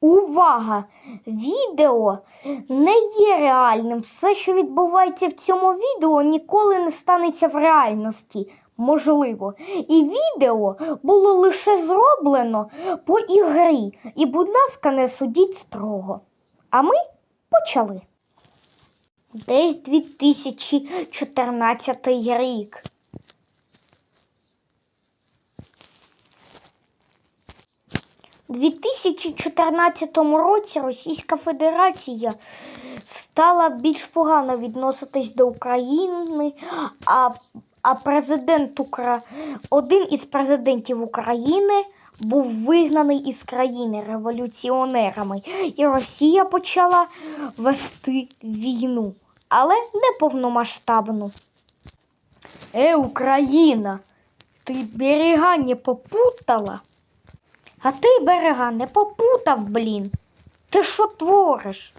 Увага! Відео не є реальним. Все, що відбувається в цьому відео, ніколи не станеться в реальності. Можливо. І відео було лише зроблено по ігрі. І, будь ласка, не судіть строго. А ми почали. Десь 2014 рік. 2014 році Російська Федерація стала більш погано відноситись до України, а, а президент Укра... один із президентів України був вигнаний із країни революціонерами, і Росія почала вести війну, але не повномасштабну. Е, Україна, ти берега не попутала? А ти берега не попутав, блін. Ти що твориш?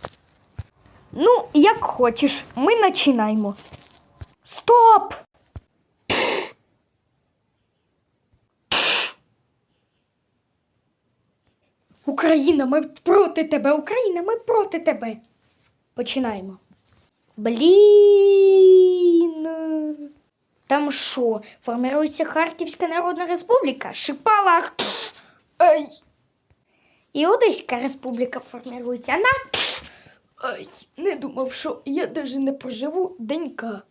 Ну, як хочеш, ми починаємо. Стоп! Україна, ми проти тебе, Україна, ми проти тебе. Починаємо. Блін. Там що, формирується Харківська Народна Республіка? Шипалах. Ай. І Одеська Республіка формирується на. Ай, не думав, що я даже не проживу денька.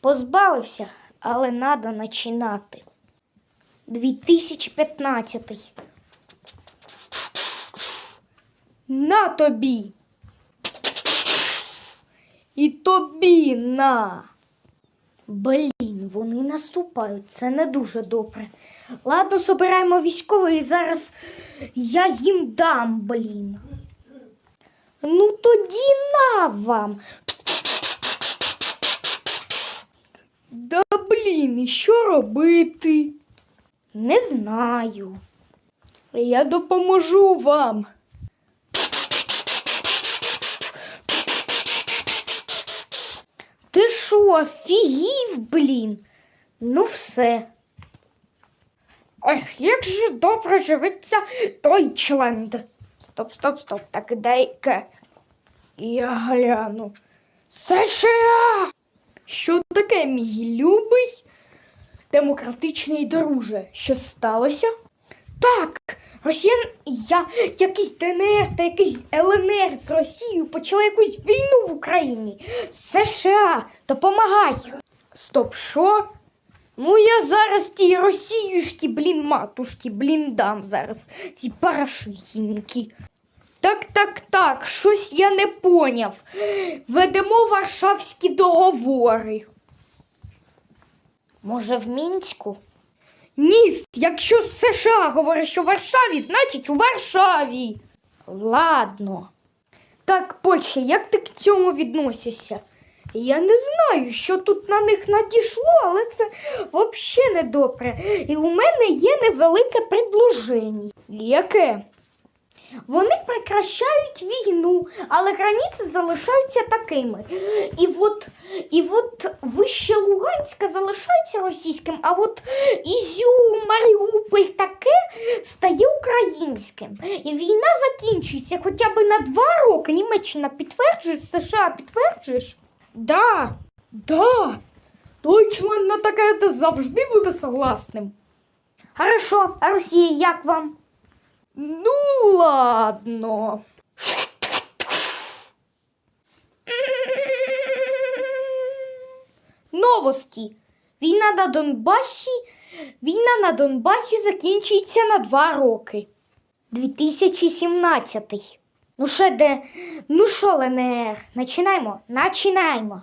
Позбавився, але надо починати. 2015. На тобі. І тобі на. Блін, вони наступають. Це не дуже добре. Ладно, собираємо військових і зараз я їм дам, блін. Ну тоді на вам. Да блін, і що робити? Не знаю. Я допоможу вам. Ти що, офігів, блін? Ну все. Ой, як же добре живеться Дойчленд. Стоп, стоп, стоп, так дай-ка. Я гляну. США! Що таке, мій любий? Демократичний друже, що сталося? Так, Росіян, я, якийсь ДНР та якийсь ЛНР з Росією почали якусь війну в Україні. США, допомагай. Стоп, що? Ну я зараз ті росіюшки, блін, матушки, блін, дам зараз. Ці парашутінки. Так, так, так, щось я не поняв. Ведемо Варшавські договори. Може, в Мінську? Ні, якщо США говорить, що в Варшаві, значить у Варшаві. Ладно. Так, Польща, як ти к цьому відносишся? Я не знаю, що тут на них надійшло, але це взагалі не добре. І у мене є невелике предложення. Яке? Вони прекращають війну, але границі залишаються такими. І от, і от вище Луганська залишається російським, а от Ізюм, Маріуполь таке стає українським. І війна закінчується хоча б на два роки. Німеччина підтверджуєш, США підтверджуєш? Да, да. Дойчланд на таке завжди буде согласним. Хорошо, а Росія як вам? Ну, ладно. Новості. Війна на Донбасі. Війна на Донбасі закінчується на два роки. 2017. Ну що де? Ну що, ЛНР? Начинаємо? Начинаємо.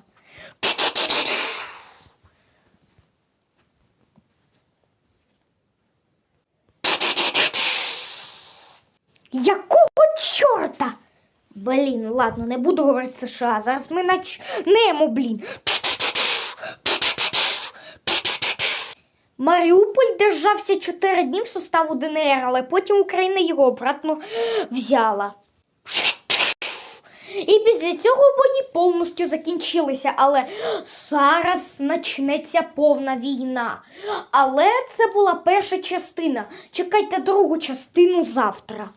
Якого чорта? Блін, ладно, не буду говорити США. Зараз ми начнемо, блін. Маріуполь держався 4 дні в составу ДНР, але потім Україна його обратно взяла. І після цього бої повністю закінчилися, але зараз почнеться повна війна. Але це була перша частина. Чекайте другу частину завтра.